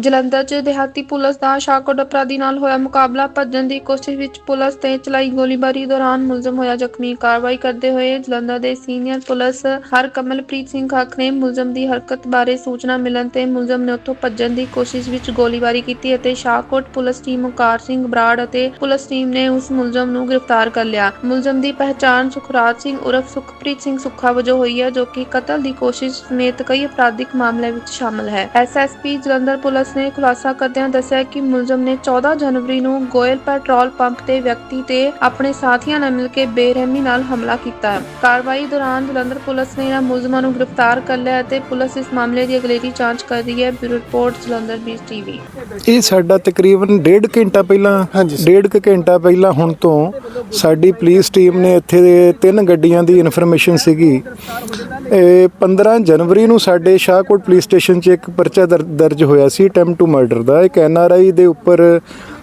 ਜਲੰਧਰ 'ਚ ਦਿਹਾਤੀ ਪੁਲਿਸ ਦਾ ਸ਼ਾਹਕੋਟ ਅਪਰਾਧੀ ਨਾਲ ਹੋਇਆ ਮੁਕਾਬਲਾ। ਭੱਜਣ ਦੀ ਕੋਸ਼ਿਸ਼ ਵਿੱਚ ਪੁਲਿਸ ਤੇ ਚਲਾਈ ਗੋਲੀਬਾਰੀ ਦੌਰਾਨ ਮੁਲਜ਼ਮ ਹੋਇਆ ਜ਼ਖਮੀ। ਕਾਰਵਾਈ ਕਰਦੇ ਹੋਏ ਜਲੰਧਰ ਦੇ ਸੀਨੀਅਰ ਪੁਲਿਸ ਹਰਕਮਲਪ੍ਰੀਤ ਸਿੰਘ ਹੱਕ ਨੇ ਮੁਲਜ਼ਮ ਦੀ ਹਰਕਤ ਬਾਰੇ ਸੂਚਨਾ ਮਿਲਣ ਤੇ ਮੁਲਜ਼ਮ ਨੇ ਉੱਥੋਂ ਭੱਜਣ ਦੀ ਕੋਸ਼ਿਸ਼ ਵਿੱਚ ਗੋਲੀਬਾਰੀ ਕੀਤੀ ਅਤੇ ਸ਼ਾਹਕੋਟ ਪੁਲਿਸ ਟੀਮ ਓਕਾਰ ਸਿੰਘ ਬਰਾੜ ਅਤੇ ਪੁਲਿਸ ਟੀਮ ਨੇ ਉਸ ਮੁਲਜ਼ਮ ਨੂੰ ਗ੍ਰਿਫਤਾਰ ਕਰ ਲਿਆ। ਮੁਲਜ਼ਮ ਦੀ ਪਹਿਚਾਣ ਸੁਖਰਾਜ ਸਿੰਘ ਉਰਫ ਸੁਖਪ੍ਰੀਤ ਸਿੰਘ ਸੁੱਖਾ ਵਜੋਂ ਹੋਈ ਹੈ, ਜੋ ਕਿ ਕਤਲ ਦੀ ਕੋਸ਼ਿਸ਼ ਸਮੇਤ ਕਈ ਅਪਰਾਧਿਕ ਮਾਮਲਿਆਂ ਵਿੱਚ ਸ਼ਾਮਲ ਹੈ। ਐਸਐਸਪੀ ਜਲੰਧਰ ਪੁਲਿਸ ਨੇ ਖੁਲਾਸਾ ਕਰਦਿਆਂ ਦੱਸਿਆ ਕਿ ਮੁਲਜ਼ਮ ਨੇ 14 ਜਨਵਰੀ ਨੂੰ ਗੋਇਲ ਪੈਟਰੋਲ ਪੰਪ ਤੇ ਵਿਅਕਤੀ ਤੇ ਆਪਣੇ ਸਾਥੀਆਂ ਨਾਲ ਮਿਲ ਕੇ ਬੇਰਹਿਮੀ ਨਾਲ ਹਮਲਾ ਕੀਤਾ। ਹੈ ਕਾਰਵਾਈ ਦੌਰਾਨ ਜਲੰਧਰ ਪੁਲਿਸ ਨੇ ਇਹਨਾਂ ਮੁਲਜ਼ਮਾਂ ਨੂੰ ਗ੍ਰਿਫਤਾਰ ਕਰ ਲਿਆ ਅਤੇ ਪੁਲਿਸ ਇਸ ਮਾਮਲੇ ਦੀ ਅਗਲੇਰੀ ਜਾਂਚ ਕਰ ਰਹੀ ਹੈ। ਬਿਊਰੋ ਰਿਪੋਰਟ ਜਲੰਧਰ ਬੀਸ ਟੀਵੀ। ਇਹ ਸਾਡਾ ਤਕਰੀਬਨ ਡੇਢ ਘੰਟਾ ਪਹਿਲਾਂ ਡੇਢ ਕੁ ਘੰਟਾ ਪਹਿਲਾਂ ਹੁਣ ਤੋਂ ਸਾਡੀ ਪੁਲਿਸ ਟੀਮ ਨੇ ਇੱਥੇ ਦੇ ਤਿੰਨ ਗੱਡੀਆਂ ਦੀ ਇਨਫੋਰਮੇਸ਼ਨ ਸੀਗੀ। ਇਹ 15 ਜਨਵਰੀ ਨੂੰ ਸਾਡੇ ਸ਼ਾਹਕੋਟ ਪੁਲਿਸ ਸਟੇਸ਼ਨ 'ਚ ਇੱਕ ਪਰਚਾ ਦਰ- ਦਰਜ ਹੋਇਆ ਸੀ, ਅਟੈਂਪਟ ਟੂ ਮਰਡਰ ਦਾ। ਇੱਕ ਐੱਨ ਆਰ ਆਈ ਦੇ ਉੱਪਰ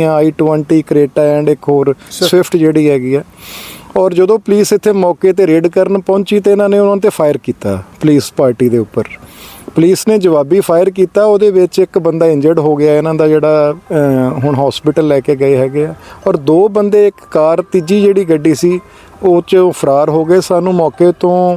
I20 ਕਰੇਟਾ ਐਂਡ ਇੱਕ ਹੋਰ ਸਵਿਫਟ ਜਿਹੜੀ ਹੈਗੀ ਆ। ਔਰ ਜਦੋਂ ਪੁਲਿਸ ਇੱਥੇ ਮੌਕੇ ਤੇ ਰੇਡ ਕਰਨ ਪਹੁੰਚੀ ਤੇ ਇਹਨਾਂ ਨੇ ਉਹਨਾਂ ਤੇ ਫਾਇਰ ਕੀਤਾ ਪੁਲਿਸ ਪਾਰਟੀ ਦੇ ਉੱਪਰ। ਪੁਲਿਸ ਨੇ ਜਵਾਬੀ ਫਾਇਰ ਕੀਤਾ, ਉਹਦੇ ਵਿੱਚ ਇੱਕ ਬੰਦਾ ਇੰਜਰਡ ਹੋ ਗਿਆ, ਇਹਨਾਂ ਦਾ ਜਿਹੜਾ ਹੁਣ ਹਸਪੀਟਲ ਲੈ ਕੇ ਗਏ ਹੈਗੇ ਆ। ਔਰ ਦੋ ਬੰਦੇ, ਇੱਕ ਕਾਰ, ਤੀਜੀ ਜਿਹੜੀ ਗੱਡੀ ਸੀ, ਉਹ ਚ ਫਰਾਰ ਹੋ ਗਏ। ਸਾਨੂੰ ਮੌਕੇ ਤੋਂ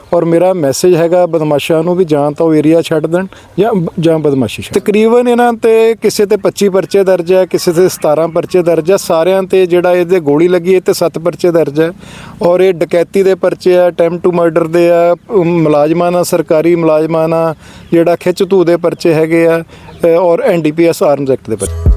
ਔਰ ਮੇਰਾ ਮੈਸੇਜ ਹੈਗਾ ਬਦਮਾਸ਼ਾਂ ਨੂੰ ਵੀ ਜਾਂ ਤਾਂ ਉਹ ਏਰੀਆ ਛੱਡ ਦੇਣ ਜਾਂ ਜਾਂ ਬਦਮਾਸ਼ੀ ਛੱਡ ਤਕਰੀਬਨ ਇਹਨਾਂ ਤੇ ਕਿਸੇ ਤੇ 25 ਪਰਚੇ ਦਰਜ ਹੈ ਕਿਸੇ ਤੇ 17 ਪਰਚੇ ਦਰਜ ਹੈ ਸਾਰਿਆਂ ਤੇ ਜਿਹੜਾ ਇਹਦੇ ਗੋਲੀ ਲੱਗੀ ਇਹ ਤੇ 7 ਪਰਚੇ ਦਰਜ ਹੈ। ਔਰ ਇਹ ਡਕੈਤੀ ਦੇ ਪਰਚੇ ਆ ਅਟੈਂਪਟ ਟੂ ਮਰਡਰ ਦੇ ਆ ਮੁਲਾਜ਼ਮਾਂ ਨਾਲ ਸਰਕਾਰੀ ਮੁਲਾਜ਼ਮਾਂ ਨਾਲ ਜਿਹੜਾ ਖਿੱਚ ਧੂ ਦੇ ਪਰਚੇ ਹੈਗੇ ਆ ਅ, ਔਰ ਐਨਡੀਪੀਐਸ ਆਰਮਸ ਐਕਟ ਦੇ ਪਰਚੇ।